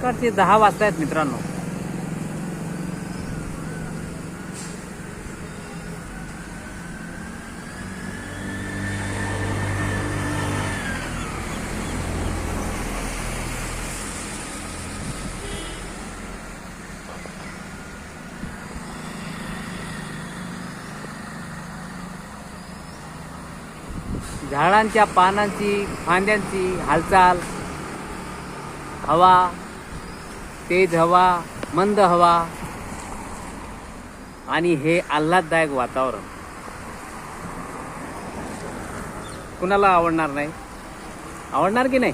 सकाळचे दहा वाजता आहेत मित्रांनो. झाडांच्या पानांची फांद्यांची हालचाल हवा तेज हवा मंद हवा आणि हे आल्हाददायक वातावरण. कुणाला आवडणार नाही? आवडणार की नाही?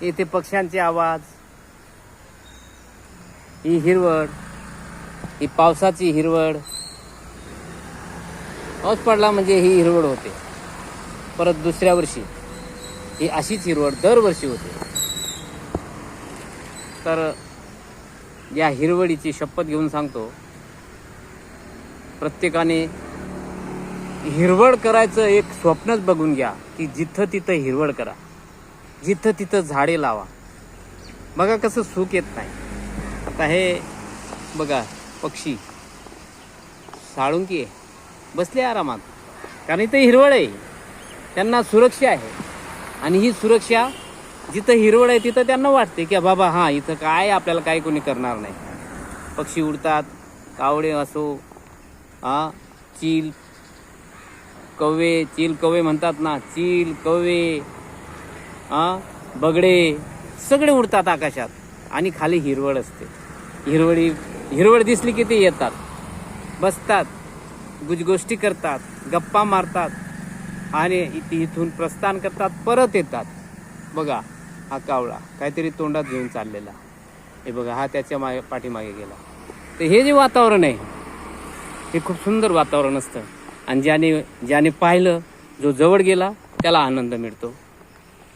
येथे पक्ष्यांचे आवाज ही हिरवळ ही पावसाची हिरवळ. पाऊस पडला म्हणजे ही हिरवळ होते. परत दुसऱ्या वर्षी ही अशीच हिरवळ दरवर्षी होते. तर या हिरवळीची शपथ घेऊन सांगतो. प्रत्येकाने हिरवळ करायचं एक स्वप्नच बघून घ्या की जिथं तिथं हिरवळ करा. जिथं तिथं झाडे लावा. बघा कसं सुख येत नाही. आता हे बघा पक्षी. साळुंकी आहे. बसले आरामात. कारण इथं हिरवळ आहे. त्यांना सुरक्षा आहे. आणि ही सुरक्षा जिथं हिरवळ आहे तिथं त्यांना वाटते की बाबा हां इथं काय आपल्याला काही कोणी करणार नाही. पक्षी उडतात कावडे असो हां चील कवे चील कवे म्हणतात ना चील कवे हां बगडे सगळे उडतात आकाशात. आणि खाली हिरवळ असते. हिरवळी हिरवळ दिसली की ते येतात. बसतात गुजगोष्टी करतात गप्पा मारतात आणि इथे इथून प्रस्थान करतात परत येतात. बघा हा कावळा काहीतरी तोंडात घेऊन चाललेला. हे बघा हा त्याच्यामागे पाठीमागे गेला. तर हे जे वातावरण आहे हे खूप सुंदर वातावरण असतं. आणि ज्याने ज्याने पाहिलं जो जवळ गेला त्याला आनंद मिळतो.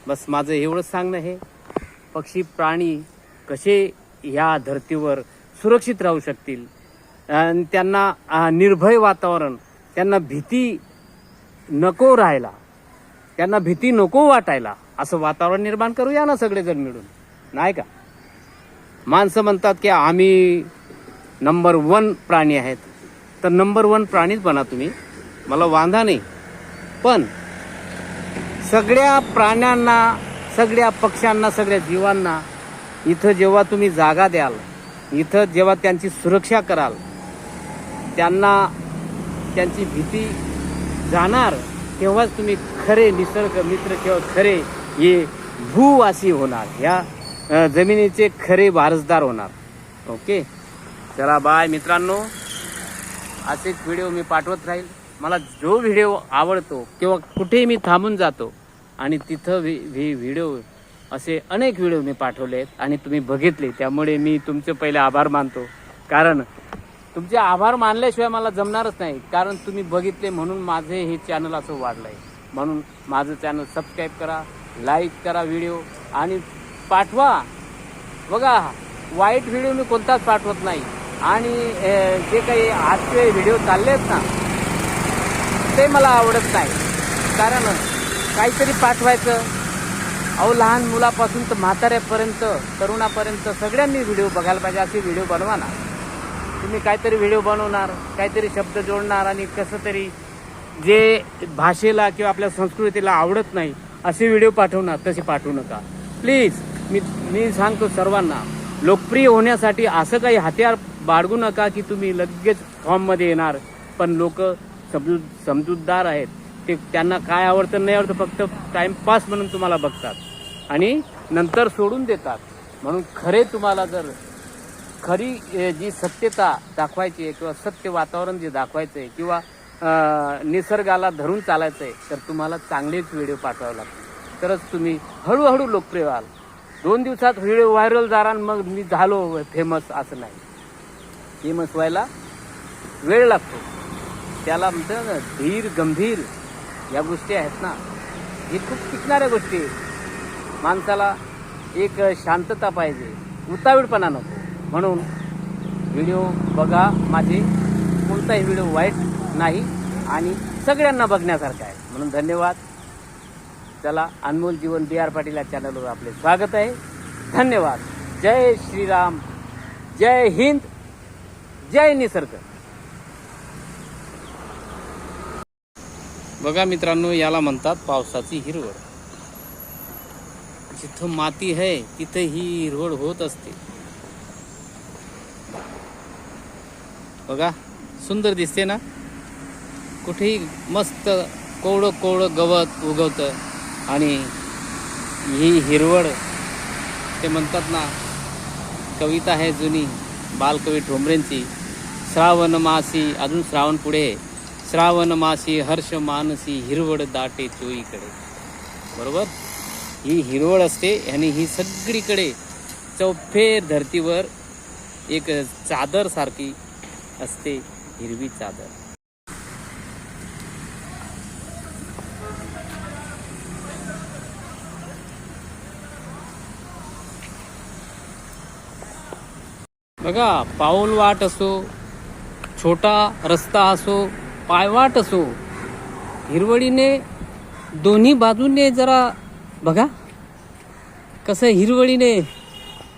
बस माझं एवढंच सांगणं हे पक्षी प्राणी कसे ह्या धर्तीवर सुरक्षित राहू शकतील? आणि त्यांना निर्भय वातावरण त्यांना भीती नको राहायला. त्यांना भीती नको वाटायला. असं वातावरण निर्माण करूया ना सगळेजण मिळून. नाही का? माणसं म्हणतात की आम्ही नंबर वन प्राणी आहेत. तर नंबर वन प्राणीच बना तुम्ही. मला वांधा नाही. पण सगळ्या प्राण्यांना सगळ्या पक्ष्यांना सगळ्या जीवांना इथं जेव्हा तुम्ही जागा द्याल इथं जेव्हा त्यांची सुरक्षा कराल त्यांना त्यांची भीती जाणार तेव्हाच तुम्ही खरे निसर्ग मित्र किंवा खरे हे भूवासी होणार ह्या जमिनीचे खरे वारसदार होणार. ओके? चला बाय मित्रांनो. असेच व्हिडिओ मी पाठवत राहील. मला जो व्हिडिओ आवडतो किंवा कुठेही मी थांबून जातो आणि तिथं व्हि व्हि व्हिडिओ असे अनेक व्हिडिओ मी पाठवले आहेत आणि तुम्ही बघितले त्यामुळे मी तुमचे पहिले आभार मानतो. कारण तुमचे आभार मानल्याशिवाय मला जमणारच नाही कारण तुम्ही बघितले म्हणून माझे हे चॅनल असं वाढलं आहे म्हणून माझं चॅनल सबस्क्राईब करा लाईक करा व्हिडिओ आणि पाठवा. बघा वाईट व्हिडिओ मी कोणताच पाठवत नाही. आणि जे काही आजचे व्हिडिओ चालले आहेत ना ते मला आवडत नाही. कारण काहीतरी पाठवायचं. अहो लहान मुलापासून तर म्हाताऱ्यापर्यंत तरुणापर्यंत सगळ्यांनी व्हिडिओ बघायला पाहिजे. असे व्हिडिओ बनवा ना. तुम्ही काहीतरी व्हिडिओ बनवणार काहीतरी शब्द जोडणार आणि कसं तरी जे भाषेला किंवा आपल्या संस्कृतीला आवडत नाही असे व्हिडिओ पाठवणार तसे पाठवू नका. प्लीज मी मी सांगतो सर्वांना लोकप्रिय होण्यासाठी असं काही हत्यार बाळगू नका की तुम्ही लगेच फॉर्ममध्ये येणार. पण लोक समजू समजूतदार आहेत. ते त्यांना काय आवडतं नाही आवडतं फक्त टाइमपास म्हणून तुम्हाला बघतात. आणि नंतर सोडून देतात. म्हणून खरे तुम्हाला जर खरी जी सत्यता दाखवायची आहे किंवा सत्य वातावरण जे दाखवायचं आहे किंवा निसर्गाला धरून चालायचं आहे तर तुम्हाला चांगलेच व्हिडिओ पाठवावे लागतील. तरच तुम्ही हळूहळू लोकप्रिय व्हाल. दोन दिवसात व्हिडिओ व्हायरल झाला आणि मग मी झालो फेमस असं नाही. फेमस व्हायला वेळ लागतो. त्याला म्हणतं ना धीर गंभीर या गोष्टी आहेत ना. हे खूप टिकणाऱ्या गोष्टी आहेत. माणसाला एक शांतता पाहिजे उतावीळपणा नको. म्हणून व्हिडिओ बघा माझे कोणताही व्हिडिओ वाईट नाही आणि सगळ्यांना बघण्यासारखं आहे. म्हणून धन्यवाद. चला अनमोल जीवन बी आर पाटील या चॅनलवर आपले स्वागत आहे. धन्यवाद. जय श्रीराम. जय हिंद. जय निसर्ग. बघा मित्रांनो याला म्हणतात पावसाची हिरवळ. जिथं माती आहे तिथे ही हिरवळ होत असते. बघा सुंदर दिसते ना? कुठेही मस्त कोवळं कोवळं गवत उगवतं. आणि ही हिरवळ ते म्हणतात ना कविता आहे जुनी बालकवी ठोंबरेंची. श्रावण मासी अजून श्रावण पुढे आहे. श्रावण मासी हर्ष मानसी हिरवळ दाटे चोईकडे. बरोबर? ही हिरवळ असते आणि ही सगळीकडे चौफेर धर्तीवर एक चादर सारखी असते हिरवी चादर. बघा पाऊल वाट असो छोटा रस्ता असो पायवाट असो हिरवळीने दोन्ही बाजूने जरा बघा कसं हिरवळीने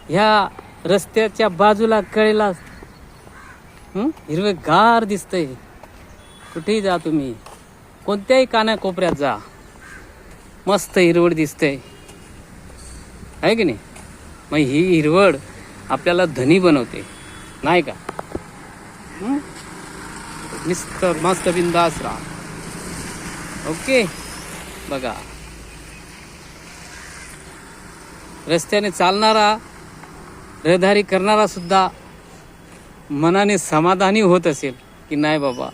ह्या रस्त्याच्या बाजूला कळेला हिरवे गार दिसतंय. कुठेही जा तुम्ही. कोणत्याही कानाकोपऱ्यात जा. मस्त हिरवळ दिसते आहे की नाही? मग ही हिरवळ आपल्याला धनी बनवते. नाही का? मिस्त मस्त बिंदास राहा. ओके? बघा. रस्त्याने चालणारा रहदारी करणारा सुद्धा मनाने समाधानी होत असेल की नाही बाबा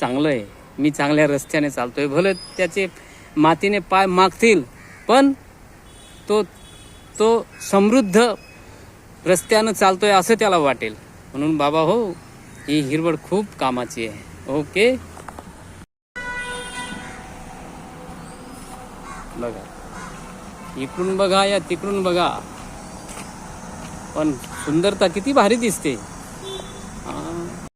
चांगलं आहे मी चांगल्या रस्त्याने चालतोय. भले त्याचे मातीने पाय मागतील पण तो तो समृद्ध रस्त्यानं चालतोय असं त्याला वाटेल. म्हणून बाबा हो ही हिरवळ खूप कामाची आहे. ओके? बघा. इकडून बघा या तिकडून बघा. पण सुंदरता किती भारी दिसते.